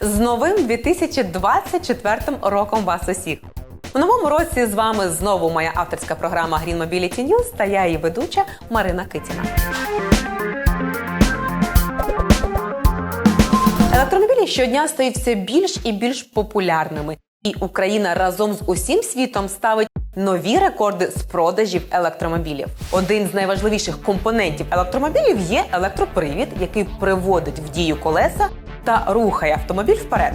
З новим 2024 роком вас усіх! У новому році з вами знову моя авторська програма Green Mobility News та я її ведуча Марина Китіна. Електромобілі щодня стають все більш і більш популярними, і Україна разом з усім світом ставить нові рекорди з продажів електромобілів. Один з найважливіших компонентів електромобілів є електропривід, який приводить в дію колеса та рухає автомобіль вперед.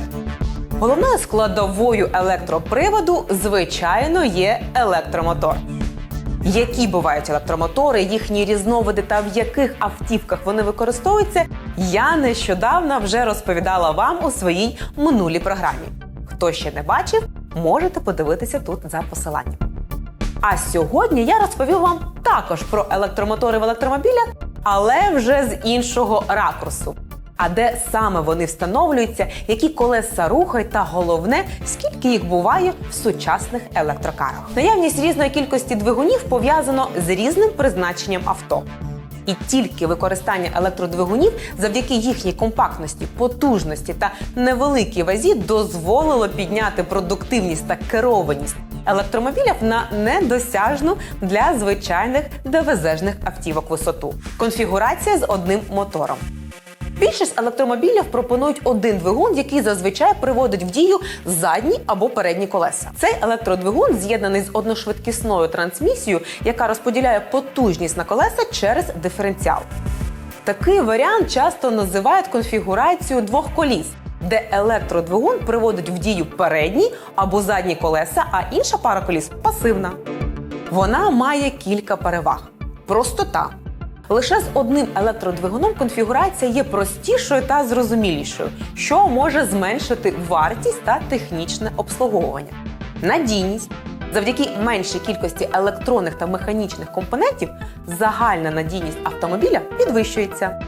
Головною складовою електроприводу, звичайно, є електромотор. Які бувають електромотори, їхні різновиди та в яких автівках вони використовуються, я нещодавно вже розповідала вам у своїй минулій програмі. Хто ще не бачив, можете подивитися тут за посиланням. А сьогодні я розповім вам також про електромотори в електромобілях, але вже з іншого ракурсу. А де саме вони встановлюються, які колеса рухають, та головне, скільки їх буває в сучасних електрокарах. Наявність різної кількості двигунів пов'язано з різним призначенням авто. І тільки використання електродвигунів завдяки їхній компактності, потужності та невеликій вазі дозволило підняти продуктивність та керованість електромобілів на недосяжну для звичайних ДВЗ-жних автівок висоту. Конфігурація з одним мотором. Більшість електромобілів пропонують один двигун, який зазвичай приводить в дію задні або передні колеса. Цей електродвигун з'єднаний з одношвидкісною трансмісією, яка розподіляє потужність на колеса через диференціал. Такий варіант часто називають конфігурацію двох коліс, де електродвигун приводить в дію передні або задні колеса, а інша пара коліс пасивна. Вона має кілька переваг: простота. Лише з одним електродвигуном конфігурація є простішою та зрозумілішою, що може зменшити вартість та технічне обслуговування. Надійність. Завдяки меншій кількості електронних та механічних компонентів загальна надійність автомобіля підвищується.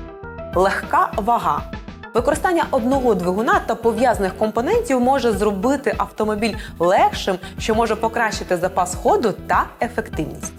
Легка вага. Використання одного двигуна та пов'язаних компонентів може зробити автомобіль легшим, що може покращити запас ходу та ефективність.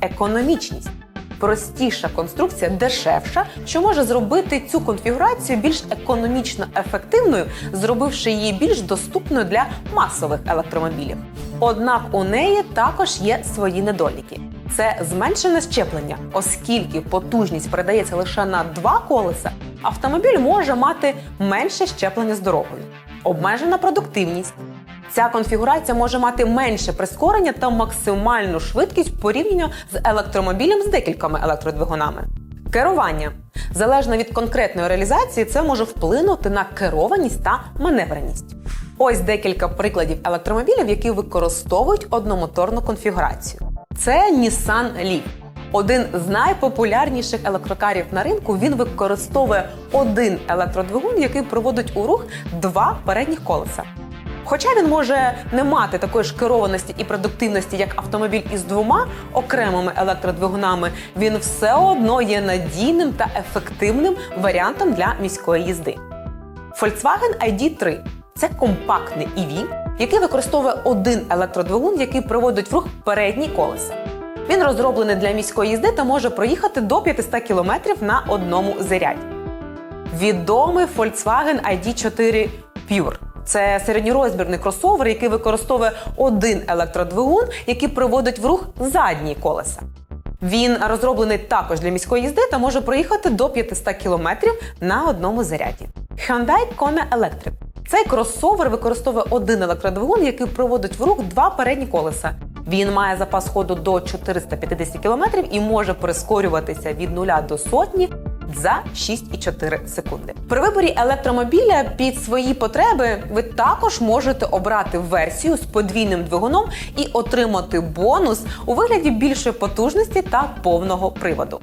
Економічність простіша конструкція дешевша, що може зробити цю конфігурацію більш економічно ефективною, зробивши її більш доступною для масових електромобілів. Однак у неї також є свої недоліки. Це зменшене щеплення, оскільки потужність передається лише на два колеса, автомобіль може мати менше щеплення з дорогою, обмежена продуктивність. Ця конфігурація може мати менше прискорення та максимальну швидкість порівняно з електромобілем з декількома електродвигунами. Керування залежно від конкретної реалізації, це може вплинути на керованість та маневреність. Ось декілька прикладів електромобілів, які використовують одномоторну конфігурацію. Це Nissan Leaf. Один з найпопулярніших електрокарів на ринку він використовує один електродвигун, який проводить у рух два передніх колеса. Хоча він може не мати такої ж керованості і продуктивності, як автомобіль із двома окремими електродвигунами, він все одно є надійним та ефективним варіантом для міської їзди. Volkswagen ID3 це компактний EV, який використовує один електродвигун, який приводить в рух передні колеса. Він розроблений для міської їзди та може проїхати до 500 км на одному заряді. Відомий Volkswagen ID4 Pure. Це середньорозмірний кросовер, який використовує один електродвигун, який приводить в рух задні колеса. Він розроблений також для міської їзди та може проїхати до 500 км на одному заряді. Hyundai Kona Electric. Цей кросовер використовує один електродвигун, який проводить в рух два передні колеса. Він має запас ходу до 450 км і може прискорюватися від 0 до сотні за 6,4 секунди. При виборі електромобіля під свої потреби ви також можете обрати версію з подвійним двигуном і отримати бонус у вигляді більшої потужності та повного приводу.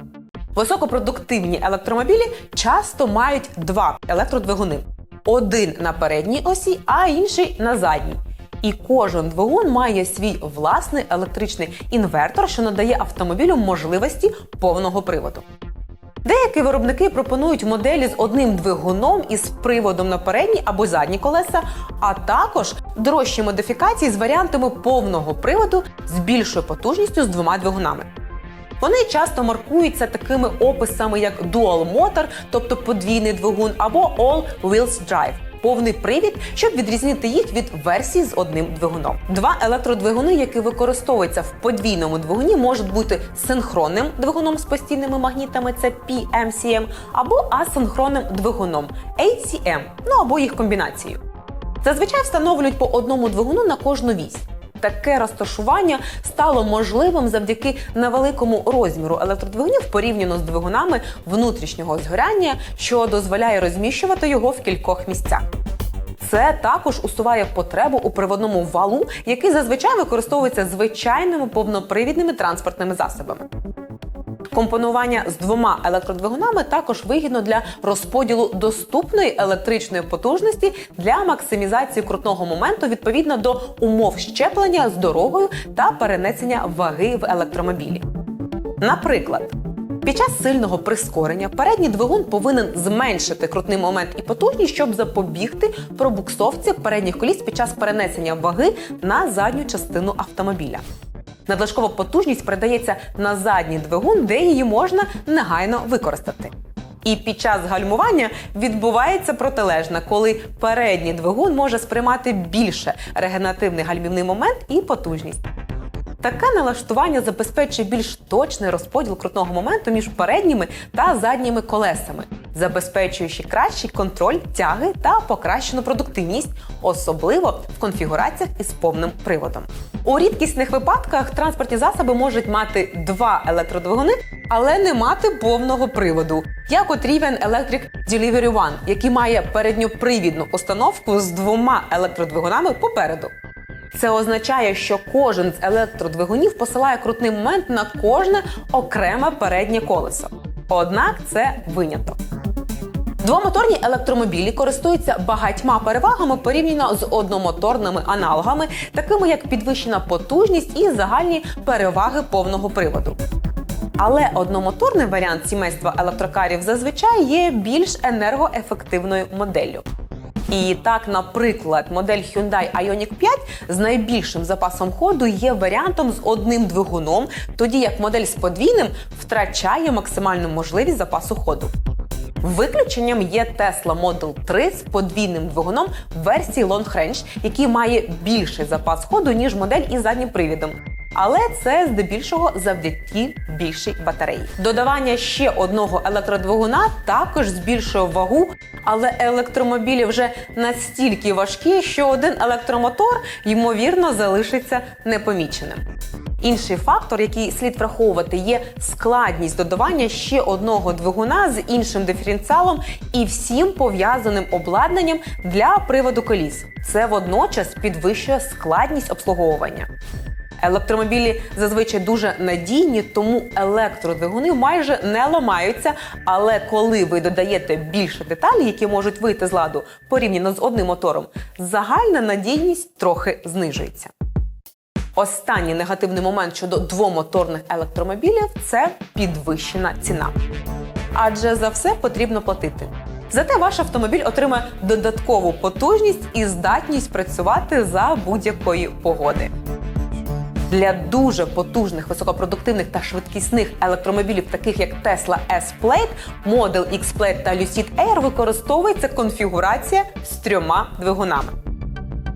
Високопродуктивні електромобілі часто мають два електродвигуни: один на передній осі, а інший на задній. І кожен двигун має свій власний електричний інвертор, що надає автомобілю можливості повного приводу. Деякі виробники пропонують моделі з одним двигуном із приводом на передні або задні колеса, а також дорожчі модифікації з варіантами повного приводу з більшою потужністю з двома двигунами. Вони часто маркуються такими описами, як Dual Motor, тобто подвійний двигун, або All Wheels Drive повний привід, щоб відрізнити їх від версії з одним двигуном. Два електродвигуни, які використовуються в подвійному двигуні, можуть бути синхронним двигуном з постійними магнітами, це PMCM, або асинхронним двигуном ACM, ну або їх комбінацією. Зазвичай встановлюють по одному двигуну на кожну вісь. Таке розташування стало можливим завдяки невеликому розміру електродвигунів порівняно з двигунами внутрішнього згоряння, що дозволяє розміщувати його в кількох місцях. Це також усуває потребу у приводному валу, який зазвичай використовується звичайними повнопривідними транспортними засобами. Компонування з двома електродвигунами також вигідно для розподілу доступної електричної потужності для максимізації крутного моменту відповідно до умов щеплення з дорогою та перенесення ваги в електромобілі. Наприклад, під час сильного прискорення передній двигун повинен зменшити крутний момент і потужність, щоб запобігти пробуксовці передніх коліс під час перенесення ваги на задню частину автомобіля. Надлишкова потужність передається на задній двигун, де її можна негайно використати. І під час гальмування відбувається протилежне, коли передній двигун може сприймати більше регенеративний гальмівний момент і потужність. Таке налаштування забезпечує більш точний розподіл крутного моменту між передніми та задніми колесами, забезпечуючи кращий контроль тяги та покращену продуктивність, особливо в конфігураціях із повним приводом. У рідкісних випадках транспортні засоби можуть мати два електродвигуни, але не мати повного приводу, як от Rivian Electric Delivery One, який має передньопривідну установку з двома електродвигунами попереду. Це означає, що кожен з електродвигунів посилає крутний момент на кожне окреме переднє колесо. Однак це виняток. Двомоторні електромобілі користуються багатьма перевагами порівняно з одномоторними аналогами, такими як підвищена потужність і загальні переваги повного приводу. Але одномоторний варіант сімейства електрокарів зазвичай є більш енергоефективною моделлю. І так, наприклад, модель Hyundai Ioniq 5 з найбільшим запасом ходу є варіантом з одним двигуном, тоді як модель з подвійним втрачає максимальну можливість запасу ходу. Виключенням є Tesla Model 3 з подвійним двигуном версії Long Range, який має більший запас ходу, ніж модель із заднім привідом. Але це здебільшого завдяки більшій батареї. Додавання ще одного електродвигуна також збільшує вагу, але електромобілі вже настільки важкі, що один електромотор ймовірно залишиться непоміченим. Інший фактор, який слід враховувати, є складність додавання ще одного двигуна з іншим диференціалом і всім пов'язаним обладнанням для приводу коліс. Це водночас підвищує складність обслуговування. Електромобілі зазвичай дуже надійні, тому електродвигуни майже не ламаються. Але коли ви додаєте більше деталей, які можуть вийти з ладу порівняно з одним мотором, загальна надійність трохи знижується. Останній негативний момент щодо двомоторних електромобілів це підвищена ціна. Адже за все потрібно платити. Зате ваш автомобіль отримає додаткову потужність і здатність працювати за будь-якої погоди. Для дуже потужних, високопродуктивних та швидкісних електромобілів, таких як Tesla S-Plate, Model X-Plate та Lucid Air, використовується конфігурація з трьома двигунами.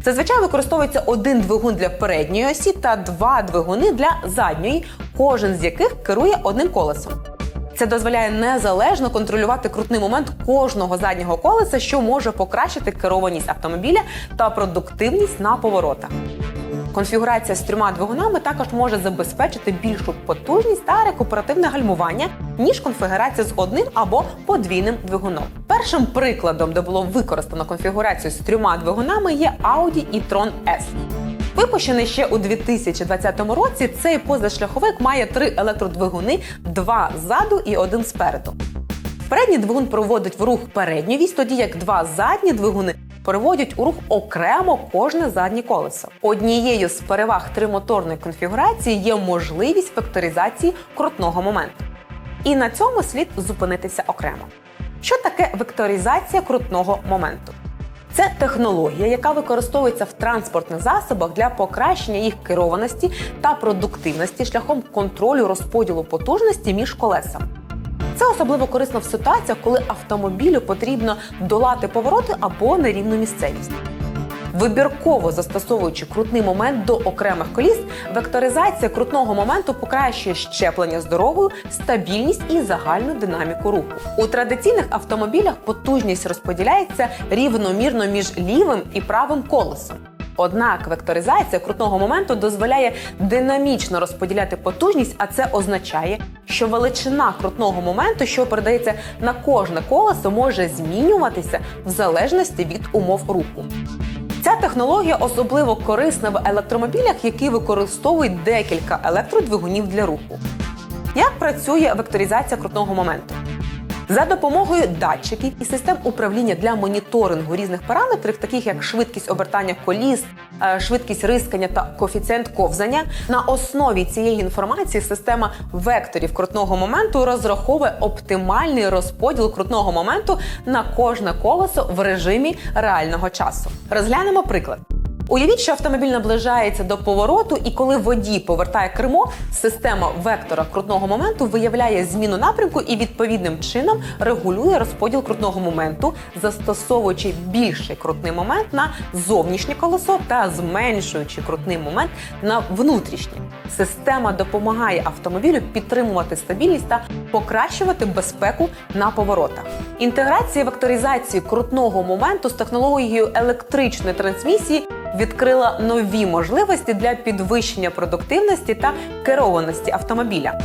Зазвичай використовується один двигун для передньої осі та два двигуни для задньої, кожен з яких керує одним колесом. Це дозволяє незалежно контролювати крутний момент кожного заднього колеса, що може покращити керованість автомобіля та продуктивність на поворотах. Конфігурація з трьома двигунами також може забезпечити більшу потужність та рекуперативне гальмування, ніж конфігурація з одним або подвійним двигуном. Першим прикладом, де було використано конфігурацію з трьома двигунами, є Audi e-tron S. Випущений ще у 2020 році, цей позашляховик має три електродвигуни: два ззаду і один спереду. Передній двигун проводить в рух передню вісь, тоді як два задні двигуни переводять у рух окремо кожне заднє колесо. Однією з переваг тримоторної конфігурації є можливість векторизації крутного моменту. І на цьому слід зупинитися окремо. Що таке векторизація крутного моменту? Це технологія, яка використовується в транспортних засобах для покращення їх керованості та продуктивності шляхом контролю розподілу потужності між колесами. Це особливо корисно в ситуаціях, коли автомобілю потрібно долати повороти або нерівну місцевість. Вибірково застосовуючи крутний момент до окремих коліс, векторизація крутного моменту покращує щеплення з дорогою, стабільність і загальну динаміку руху. У традиційних автомобілях потужність розподіляється рівномірно між лівим і правим колесом. Однак векторизація крутного моменту дозволяє динамічно розподіляти потужність, а це означає, що величина крутного моменту, що передається на кожне колесо, може змінюватися в залежності від умов руху. Ця технологія особливо корисна в електромобілях, які використовують декілька електродвигунів для руху. Як працює векторизація крутного моменту? За допомогою датчиків і систем управління для моніторингу різних параметрів, таких як швидкість обертання коліс, е, швидкість рискання та коефіцієнт ковзання, на основі цієї інформації система векторів крутного моменту розраховує оптимальний розподіл крутного моменту на кожне колесо в режимі реального часу. Розглянемо приклад. Уявіть, що автомобіль наближається до повороту, і коли водій повертає кермо, система вектора крутного моменту виявляє зміну напрямку і відповідним чином регулює розподіл крутного моменту, застосовуючи більший крутний момент на зовнішнє колесо та зменшуючи крутний момент на внутрішнє. Система допомагає автомобілю підтримувати стабільність та покращувати безпеку на поворотах. Інтеграція векторизації крутного моменту з технологією електричної трансмісії відкрила нові можливості для підвищення продуктивності та керованості автомобіля.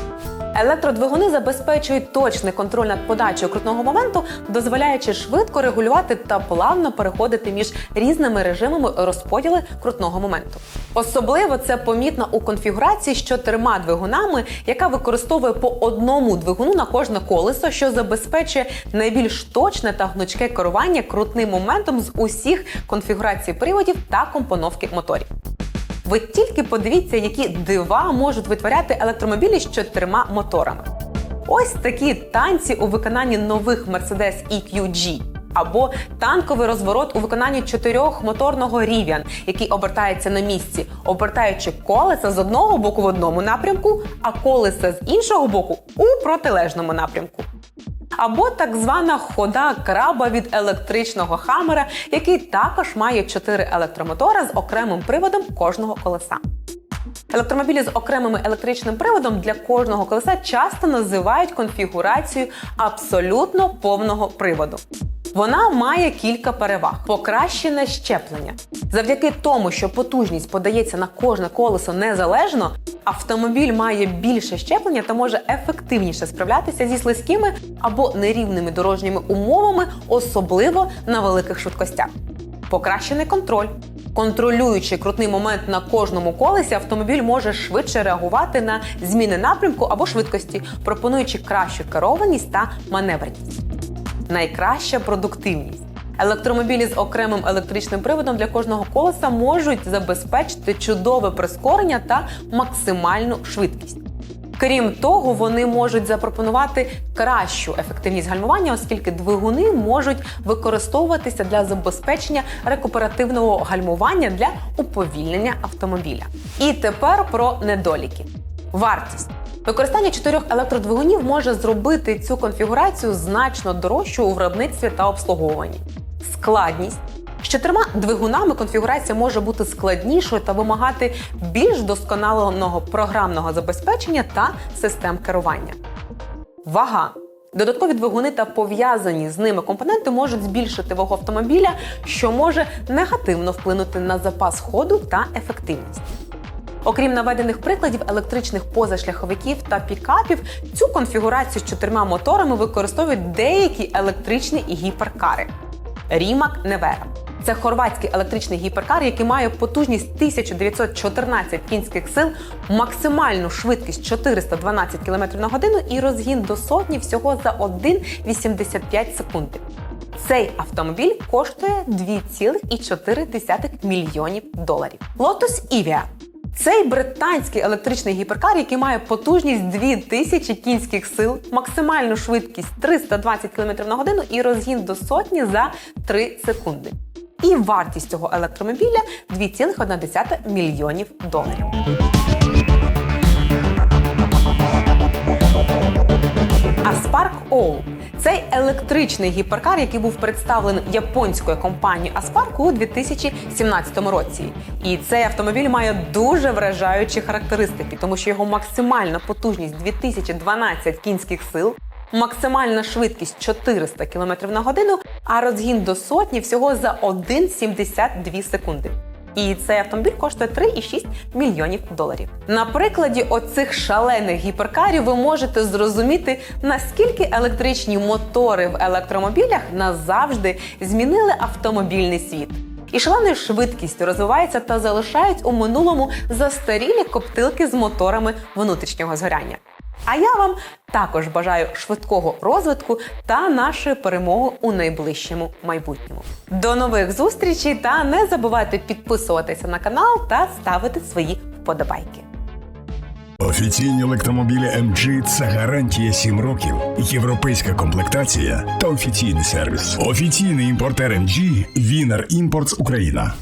Електродвигуни забезпечують точний контроль над подачею крутного моменту, дозволяючи швидко регулювати та плавно переходити між різними режимами розподілу крутного моменту. Особливо це помітно у конфігурації з чотирма двигунами, яка використовує по одному двигуну на кожне колесо, що забезпечує найбільш точне та гнучке керування крутним моментом з усіх конфігурацій приводів та компоновки моторів. Ви тільки подивіться, які дива можуть витворяти електромобілі з чотирма моторами. Ось такі танці у виконанні нових Mercedes EQG. Або танковий розворот у виконанні чотирьохмоторного Rivian, який обертається на місці, обертаючи колеса з одного боку в одному напрямку, а колеса з іншого боку у протилежному напрямку. Або так звана хода краба від електричного хамера, який також має чотири електромотора з окремим приводом кожного колеса. Електромобілі з окремим електричним приводом для кожного колеса часто називають конфігурацію абсолютно повного приводу. Вона має кілька переваг: покращене щеплення. Завдяки тому, що потужність подається на кожне колесо незалежно, автомобіль має більше щеплення та може ефективніше справлятися зі слизькими або нерівними дорожніми умовами, особливо на великих швидкостях. Покращений контроль. Контролюючи крутний момент на кожному колесі, автомобіль може швидше реагувати на зміни напрямку або швидкості, пропонуючи кращу керованість та маневреність. Найкраща продуктивність. Електромобілі з окремим електричним приводом для кожного колеса можуть забезпечити чудове прискорення та максимальну швидкість. Крім того, вони можуть запропонувати кращу ефективність гальмування, оскільки двигуни можуть використовуватися для забезпечення рекуперативного гальмування для уповільнення автомобіля. І тепер про недоліки. Вартість. Використання чотирьох електродвигунів може зробити цю конфігурацію значно дорожчою у виробництві та обслуговуванні. Складність. З чотирма двигунами конфігурація може бути складнішою та вимагати більш досконаленого програмного забезпечення та систем керування. Вага. Додаткові двигуни та пов'язані з ними компоненти можуть збільшити вагу автомобіля, що може негативно вплинути на запас ходу та ефективність. Окрім наведених прикладів електричних позашляховиків та пікапів, цю конфігурацію з чотирма моторами використовують деякі електричні гіперкари. Рімак Невера. Це хорватський електричний гіперкар, який має потужність 1914 кінських сил, максимальну швидкість 412 км на годину і розгін до сотні всього за 1,85 секунди. Цей автомобіль коштує 2,4 мільйонів доларів. Lotus Ivia цей британський електричний гіперкар, який має потужність 2000 кінських сил, максимальну швидкість 320 км на годину і розгін до сотні за 3 секунди. І вартість цього електромобіля 2,1 мільйонів доларів. А Spark All – цей електричний гіперкар, який був представлений японською компанією Aspark у 2017 році. І цей автомобіль має дуже вражаючі характеристики, тому що його максимальна потужність 2012 кінських сил, максимальна швидкість 400 км на годину, а розгін до сотні всього за 1,72 секунди. І цей автомобіль коштує 3,6 мільйонів доларів. На прикладі оцих шалених гіперкарів ви можете зрозуміти, наскільки електричні мотори в електромобілях назавжди змінили автомобільний світ. І шаленою швидкістю розвиваються та залишають у минулому застарілі коптилки з моторами внутрішнього згоряння. А я вам також бажаю швидкого розвитку та нашої перемоги у найближчому майбутньому. До нових зустрічей та не забувайте підписуватися на канал та ставити свої вподобайки. Офіційні електромобілі MG – це гарантія 7 років, європейська комплектація та офіційний сервіс. Офіційний імпортер MG – Wiener Imports Україна.